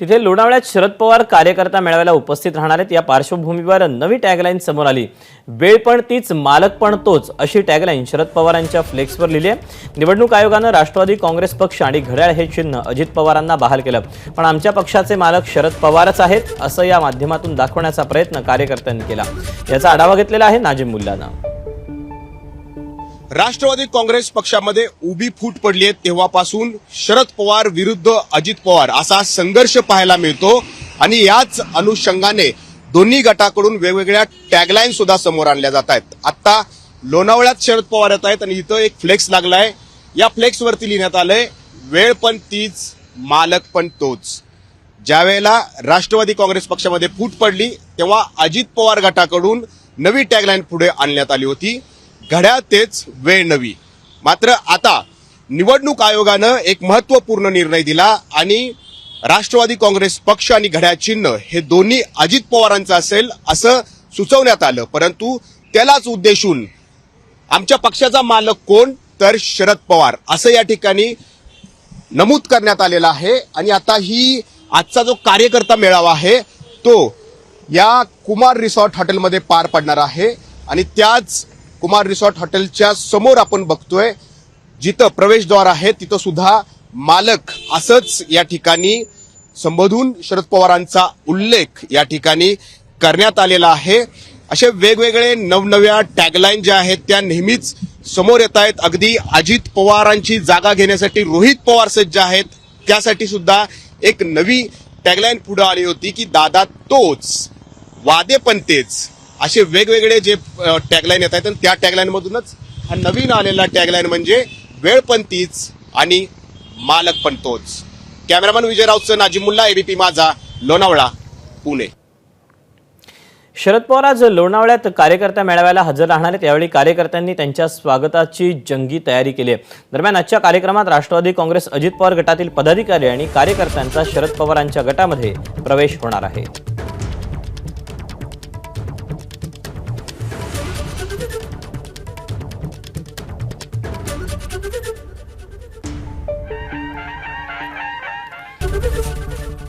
तिथे लोणावळ्यात शरद पवार कार्यकर्ता मेळाव्याला उपस्थित राहणार आहेत. या पार्श्वभूमीवर नवी टॅगलाईन समोर आली. वेळ पण तीच मालक पण तोच अशी टॅगलाईन शरद पवारांच्या फ्लेक्सवर लिहिली आहे. निवडणूक आयोगानं राष्ट्रवादी काँग्रेस पक्ष आणि घड्याळ हे चिन्ह अजित पवारांना बहाल केलं. पण आमच्या पक्षाचे मालक शरद पवारच आहेत असं या माध्यमातून दाखवण्याचा प्रयत्न कार्यकर्त्यांनी केला. याचा आढावा घेतलेला आहे नाजिम मुल्लानं. राष्ट्रवादी काँग्रेस पक्षामध्ये उभी फूट पडली आहे. तेव्हापासून शरद पवार विरुद्ध अजित पवार असा संघर्ष पाहायला मिळतो आणि याच अनुषंगाने दोन्ही गटाकडून वेगवेगळ्या टॅगलाईन सुद्धा समोर आणल्या जात आहेत. आत्ता लोणावळ्यात शरद पवार येत आहेत आणि इथं एक फ्लेक्स लागलाय. या फ्लेक्सवरती लिहिण्यात आलंय वेळ पण तीच मालक पण तोच. ज्यावेळेला राष्ट्रवादी काँग्रेस पक्षामध्ये फूट पडली तेव्हा अजित पवार गटाकडून नवी टॅगलाईन पुढे आणण्यात आली होती. घड्याळ तेच वेळ नवी मात्र आता निवडणूक आयोगानं एक महत्त्वपूर्ण निर्णय दिला आणि राष्ट्रवादी काँग्रेस पक्ष आणि घड्याळ चिन्ह हे दोन्ही अजित पवारांचं असेल असं सुचवण्यात आलं. परंतु त्यालाच उद्देशून आमच्या पक्षाचा मालक कोण? तर शरद पवार. असं या ठिकाणी नमूद करण्यात आलेलं आहे आणि आता ही आजचा जो कार्यकर्ता मेळावा आहे तो या कुमार रिसॉर्ट हॉटेलमध्ये पार पडणार आहे आणि त्याच कुमार रिसॉर्ट हॉटेलच्या समोर आपण बघतोय. जिथं प्रवेशद्वार आहे तिथं सुद्धा मालक असंच या ठिकाणी संबोधून शरद पवारांचा उल्लेख या ठिकाणी करण्यात आलेला आहे. असे वेगवेगळे नवनव्या टॅगलाईन ज्या आहेत त्या नेहमीच समोर येत आहेत. अगदी अजित पवारांची जागा घेण्यासाठी रोहित पवार सज्ज आहेत. त्यासाठी सुद्धा एक नवी टॅगलाईन पुढे आली होती की दादा तोच वादे पण तेच. असे वेगवेगळे जे टॅगलाईन येत आहेत आणि त्या टॅगलाईन मधूनच हा नवीन आलेला टॅगलाईन म्हणजे वेळ पण तीच आणि मालक पण तोच कॅमेरामॅन विजय राऊतचं नाजीमुल्ला एबीपी माझा लोणावळा पुणे. शरद पवार आज लोणावळ्यात कार्यकर्ता मेळाव्याला हजर राहणार आहेत. यावेळी कार्यकर्त्यांनी त्यांच्या स्वागताची जंगी तयारी केली आहे. दरम्यान आजच्या कार्यक्रमात राष्ट्रवादी काँग्रेस अजित पवार गटातील पदाधिकारी आणि कार्यकर्त्यांचा शरद पवारांच्या गटामध्ये प्रवेश होणार आहे.